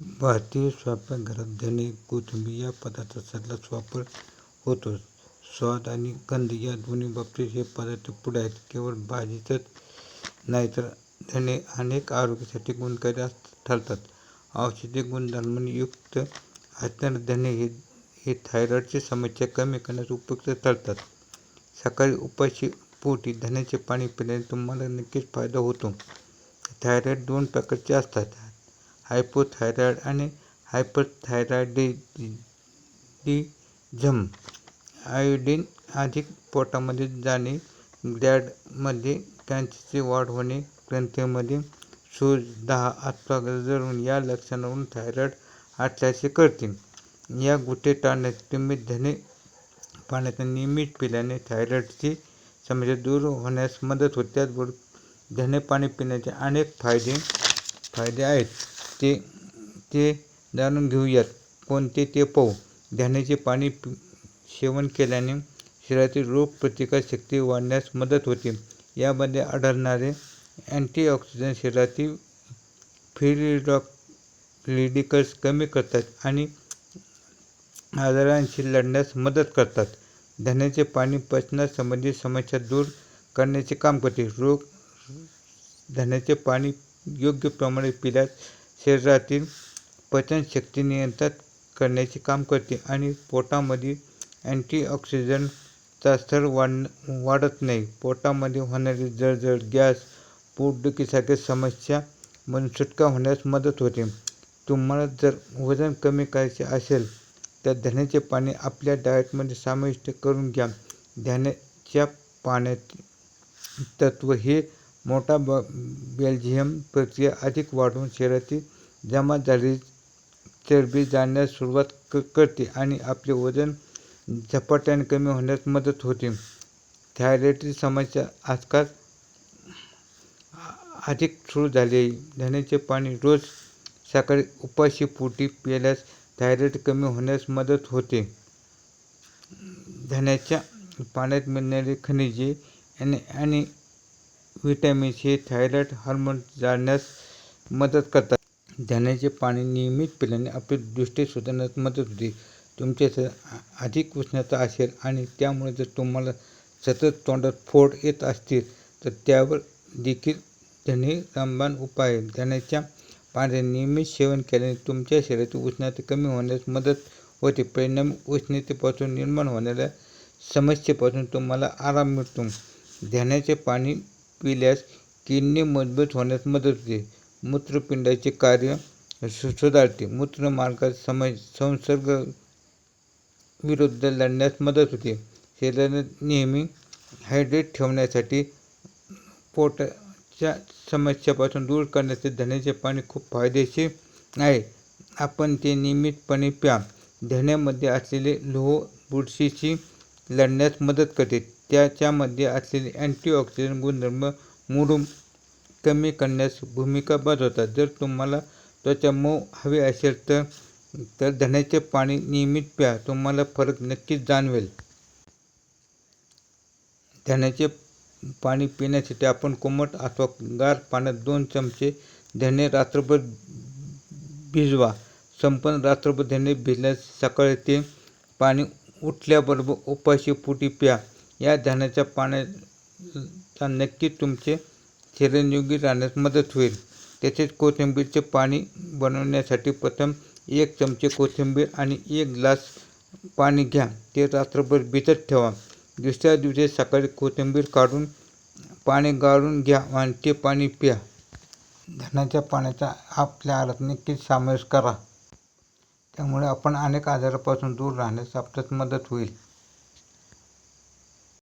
भारतीय स्वयंपाकघरात धने, कोथिंबीर या पदार्थांचाच वापर होतो. स्वाद आणि गंध या दोन्ही बाबतीत हे पदार्थ पुढे आहेत. केवळ भाजीतच नाही तर धने अनेक आरोग्यासाठी गुणकारी ठरतात. औषधी गुणधर्मांनी युक्त असणारे धने हे थायरॉईडची समस्या कमी करण्यास उपयुक्त ठरतात. सकाळी उपाशी पोटी धण्याचे पाणी पिल्याने तुम्हाला नक्कीच फायदा होतो. थायरॉईड दोन प्रकारचे असतात. हायपोथायरॉईड आणि हायपरथायरॉईडिझम. आयोडीन अधिक पोटामध्ये जाणे, ग्लॅण्डमध्ये कॅन्सरची वाढ होणे, ग्रंथींमध्ये सूज, दाह अथवा जळून या लक्षणावरून थायरॉईड असल्याचे करतील या गोष्टी टाळण्यास तुम्ही धने पाण्याचा नियमित पिल्याने थायरॉईडची समस्या दूर होण्यास मदत होते. त्याचबरोबर धने पाणी पिण्याचे अनेक फायदे फायदे आहेत ते ते जाणून घेऊयात. कोणते ते पाहू. धान्याचे पाणी सेवन केल्याने शरीरातील रोगप्रतिकारशक्ती वाढण्यास मदत होते. यामध्ये आढळणारे अँटीऑक्सिडंट शरीरातील फ्री लिडिकल्स कमी करतात आणि आजारांशी लढण्यास मदत करतात. धान्याचे पाणी पचनासंबंधी समस्या दूर करण्याचे काम करते. रोग धान्याचे पाणी योग्य प्रमाणात पिल्यास शरीरातील पचनशक्ती नियंत्रित करण्याचे काम करते आणि पोटामध्ये अँटीऑक्सिडंटचा स्तर वाढ वाढत नाही. पोटामध्ये होणारी जळजळ, गॅस, पोटदुखीसारख्या म्हणून सुटका होण्यास मदत होते. तुम्हाला जर वजन कमी करायचे असेल तर धण्याचे पाणी आपल्या डाएटमध्ये समाविष्ट करून घ्या. धण्याच्या पाण्यातील तत्व हे मोठा बा बेल्जियम प्रक्रिया अधिक वाढवून शरीरातील जमा झालेली चरबी जाण्यास सुरुवात क करते आणि आपले वजन झपाट्याने कमी होण्यास मदत होते. थायरॉईडची समस्या आजकाल अधिक सुरू झाली आहे. धण्याचे पाणी रोज सकाळी उपाशीपोटी पिल्यास थायरॉईड कमी होण्यास मदत होते. धण्याच्या पाण्यात मिळणारी खनिजे आणि आणि व्हिटॅमिन्स हे थायरॉईड हार्मोन जाळण्यास मदत करतात. धान्याचे पाणी नियमित पिल्याने आपली दृष्टी सुधारण्यास मदत होते. तुमच्या शरीरात अधिक उष्णता असेल आणि त्यामुळे जर तुम्हाला सतत तोंडात फोड येत असतील तर त्यावर देखील धने रामबाण उपाय आहे. धण्याच्या पाण्याचे नियमित सेवन केल्याने तुमच्या शरीरातील उष्णता कमी होण्यास मदत होते. परिणामी उष्णतेपासून निर्माण होणाऱ्या समस्येपासून तुम्हाला आराम मिळतो. ध्यानाचे पाणी पिल्यास किडनी मजबूत होण्यास मदत होते. मूत्रपिंडाचे कार्य सुधारते. संसर्ग विरुद्ध लढण्यास मदत होते. शरीराला नेहमी हायड्रेट ठेवण्यासाठी पोटाच्या समस्यापासून दूर करण्यासाठी धण्याचे पाणी खूप फायदेशीर आहे. आपण ते नियमितपणे प्या. धण्यामध्ये असलेले लोह बुरशीशी लढण्यास मदत करते. त्याच्यामध्ये असलेले अँटीऑक्सिडंट गुणधर्म मुरूम कमी करण्यास भूमिका बजावतात. जर तुम्हाला त्वचा मऊ हवी असेल तर तर धण्याचे पाणी नियमित प्या. तुम्हाला फरक नक्कीच जाणवेल. धण्याचे पाणी पिण्यासाठी आपण कोमट अथवा गार पाण्यात दोन चमचे धणे रात्रभर भिजवा. संपूर्ण रात्रभर धणे भिजल्यास सकाळी ते पाणी उठल्याबरोबर उपाशी पोटी प्या. या ध्यानाच्या पाण्याचा नक्कीच तुमचे चिरंजीवी राहण्यास मदत होईल. तसेच कोथिंबीरचे पाणी बनवण्यासाठी प्रथम एक चमचे कोथिंबीर आणि एक ग्लास पाणी घ्या. ते रात्रभर भिजत ठेवा. दुसऱ्या दिवशी सकाळी कोथिंबीर काढून पाणी गाळून घ्या आणि ते पाणी प्या. धनाच्या पाण्याचा आपल्या आहारात नक्कीच समावेश करा. त्यामुळे आपण अनेक आजारापासून दूर राहण्यास आपल्यास मदत होईल.